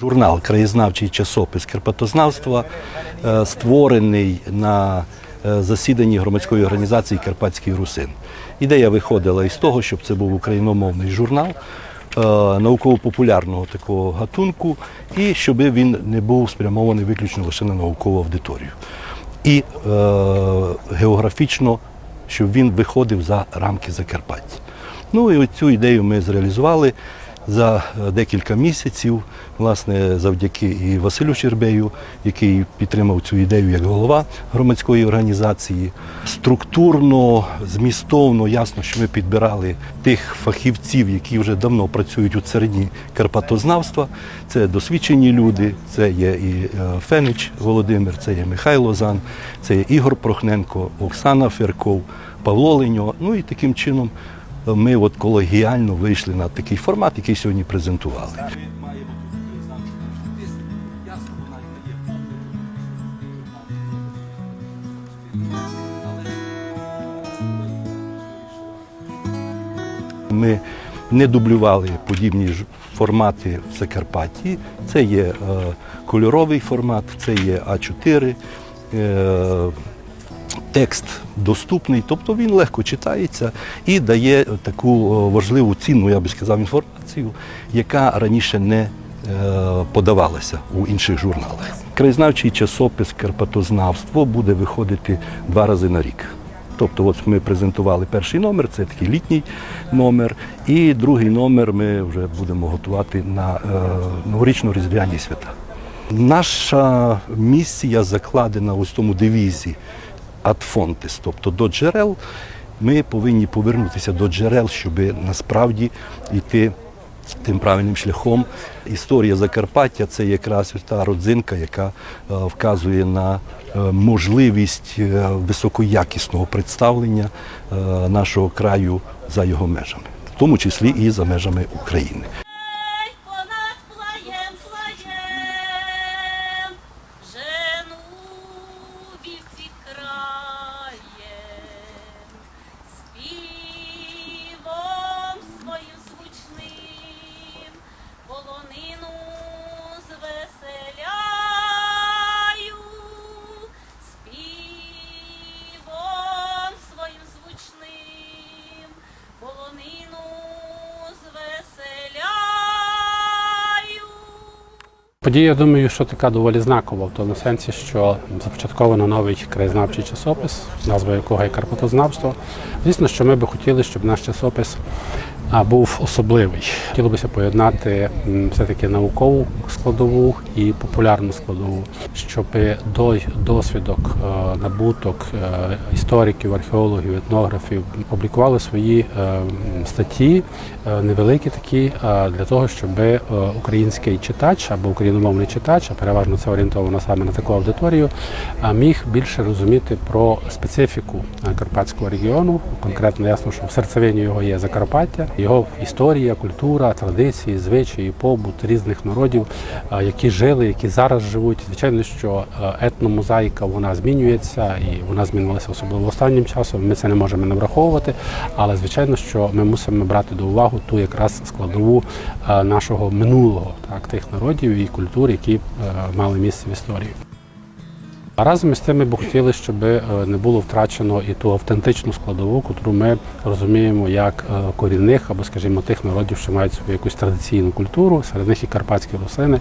Журнал Краєзнавчий часопис Карпатознавства е, створений на е, засіданні громадської організації Карпатський Русин. Ідея виходила із того, щоб це був україномовний журнал е, науково-популярного такого гатунку, і щоб він не був спрямований виключно лише на наукову аудиторію. І е, географічно, щоб він виходив за рамки Закарпаття. Ну і цю ідею ми зреалізували за декілька місяців, власне, завдяки і Василю Щербею, який підтримав цю ідею як голова громадської організації. Структурно, змістовно, ясно, що ми підбирали тих фахівців, які вже давно працюють у царині карпатознавства. Це досвідчені люди, це є і е, Фенич Володимир, це є Михайло Зан, це є Ігор Прохненко, Оксана Ферков, Павло Леньо. Ну і таким чином ми от колегіально вийшли на такий формат, який сьогодні презентували. Ми не дублювали подібні формати в Закарпатті. Це є е, кольоровий формат, це є А4. Текст доступний, тобто він легко читається і дає таку е, важливу цінну, я би сказав, інформацію, яка раніше не е, подавалася у інших журналах. Краєзнавчий часопис Карпатознавство буде виходити два рази на рік. Тобто, от ми презентували перший номер, це такий літній номер, і другий номер ми вже будемо готувати на е, новорічно-різдвяні свята. Наша місія закладена ось тому девізі «Ad fontes», тобто до джерел. Ми повинні повернутися до джерел, щоб насправді йти тим правильним шляхом. Історія Закарпаття це якраз та родзинка, яка е, вказує на е, можливість е, високоякісного представлення нашого краю за його межами, в тому числі і за межами України. Ра. Подія, я думаю, що така доволі знакова в тому сенсі, що започатковано новий краєзнавчий часопис, назва якого є Карпатознавство. Звісно, що ми би хотіли, щоб наш часопис був особливий. Хотілося поєднати все-таки наукову складову і популярну складову, щоб до, досвідок, е, набуток е, істориків, археологів, етнографів публікували свої е, статті, невеликі такі, для того, щоб український читач або україномовний читач, а переважно це орієнтовано саме на таку аудиторію, міг більше розуміти про специфіку карпатського регіону. Конкретно ясно, що в серцевині його є Закарпаття, його історія, культура, традиції, звичаї, побут різних народів, е, які жили, які зараз живуть. Звичайно, що е, етномозаїка вона змінюється і вона змінилася особливо останнім часом. Ми це не можемо не враховувати, але звичайно, що ми мусимо брати до уваги ту якраз складову е, нашого минулого, так тих народів і культур, які мали місце в історії. А разом із тим ми б хотіли, щоб е, не було втрачено і ту автентичну складову, яку ми розуміємо як е, корінних або, скажімо, тих народів, що мають свою якусь традиційну культуру, серед них і карпатські русини.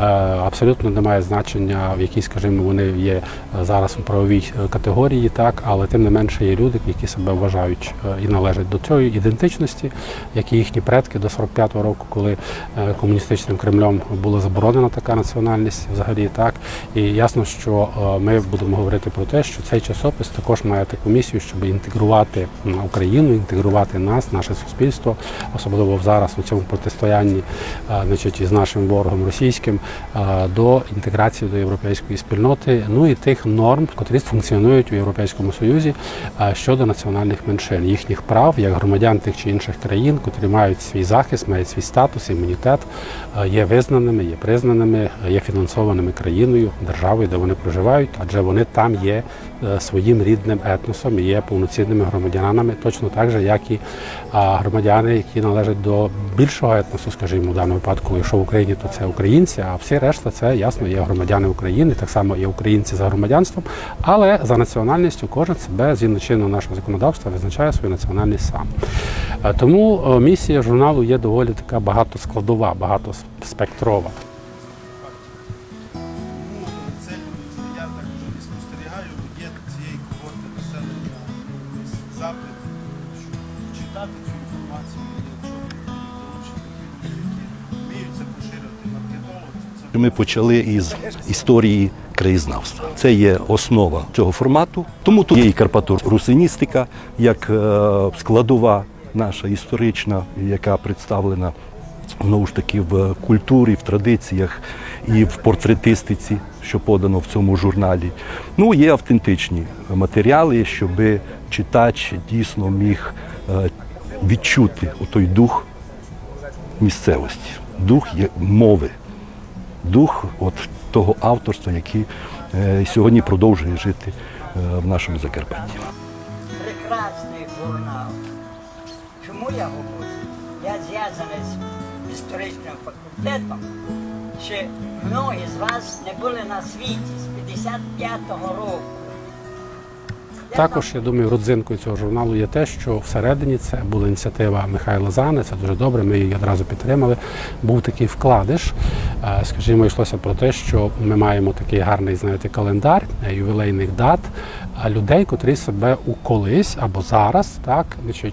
Е, Абсолютно немає значення, в якій, скажімо, вони є зараз у правовій категорії, так, але тим не менше є люди, які себе вважають і належать до цієї ідентичності, як і їхні предки до 45-го року, коли комуністичним Кремлем була заборонена така національність взагалі так. І ясно, що ми будемо говорити про те, що цей часопис також має таку місію, щоб інтегрувати Україну, інтегрувати нас, наше суспільство, особливо зараз у цьому протистоянні, значить, із нашим ворогом російським, до інтеграції до європейської спільноти, ну і тих норм, котрі функціонують у Європейському Союзі щодо національних меншин, їхніх прав як громадян тих чи інших країн, котрі мають свій захист, мають свій статус, імунітет, є визнаними, є признаними, є фінансованими країною, державою, де вони проживають. Вважають, адже вони там є е, своїм рідним етносом і є повноцінними громадянами, точно так же, як і громадяни, які належать до більшого етносу, скажімо, в даному випадку, якщо в Україні, то це українці, а всі решта це ясно є громадяни України, так само є українці за громадянством, але за національністю кожен себе згідно чинного нашого законодавства визначає свою національність сам. Е, Тому е, місія журналу є доволі така багатоскладова, багатоспектрова. Читати цю інформацію, вміють це поширити маркетологи. Ми почали із історії краєзнавства. Це є основа цього формату. Тому тут є і карпаторусиністика, як е, складова наша історична, яка представлена знову ж таки в культурі, в традиціях і в портретистиці, що подано в цьому журналі. Ну, є автентичні матеріали, щоб читач дійсно міг е, відчути той дух місцевості, дух мови дух от того авторства, який е, сьогодні продовжує жити е, в нашому Закарпатті. прекрасний журнал. Чому я говорю? Я зв'язаний з історичним факультетом. Ще многі з вас не були на світі з 55-го року. Також я думаю, родзинкою цього журналу є те, що всередині це була ініціатива Михайла Зани. Це дуже добре. Ми її одразу підтримали. Був такий вкладиш. Е, Скажімо, йшлося про те, що ми маємо такий гарний, знаєте, календар е, ювілейних дат людей, котрі себе у колись або зараз так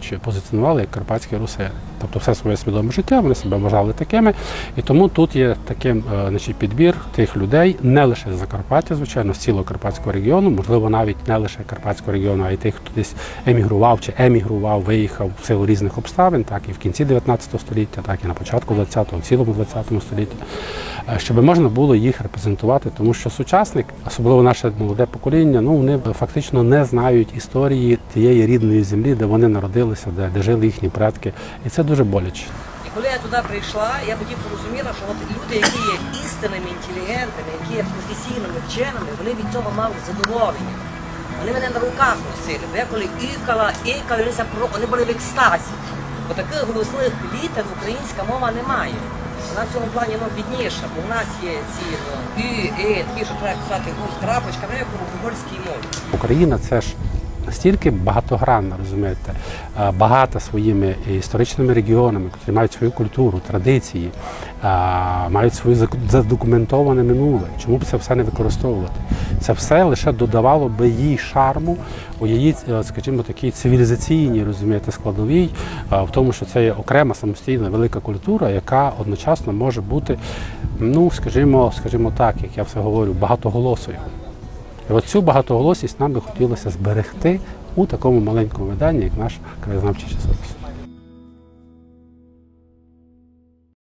чи позиціонували як карпатські русини. Тобто все своє свідоме життя вони себе вважали такими. І тому тут є таким е, значить, підбір тих людей, не лише з Закарпаття, звичайно, з цілого Карпатського регіону, можливо, навіть не лише Карпатського регіону, а й тих, хто десь емігрував чи емігрував, виїхав в силу різних обставин, так і в кінці 19 століття, так і на початку 20-го, в цілому 20 столітті, е, щоб можна було їх репрезентувати, тому що сучасник, особливо наше молоде покоління, ну вони фактично не знають історії тієї рідної землі, де вони народилися, де, де жили їхні предки, і це дуже боляче. І коли я туди прийшла, я тоді порозуміла, що от люди, які є істинними інтелігентами, які є професійними вченими, вони від цього мали задоволення. Вони мене на руках носили. Бо я коли ікала, ікала, вони, були в екстазі. Бо таких голосних літер українська мова не має. Вона в цьому плані ну, бідніша, бо в нас є ці ну, і, і, такі, що треба писати ну, з крапочками, як у угорській мові. Україна це ж настільки багатогранна, розумієте, е, багата своїми історичними регіонами, які мають свою культуру, традиції, е, мають своє задокументоване минуле. Чому б це все не використовувати? Це все лише додавало би їй шарму у її, е, скажімо, такій цивілізаційній, розумієте, складовій, в тому, що це є окрема самостійна велика культура, яка одночасно може бути, ну скажімо, скажімо так, як я все говорю, багатоголосою. І оцю багатоголосість нам би хотілося зберегти у такому маленькому виданні, як наш краєзнавчий часопис.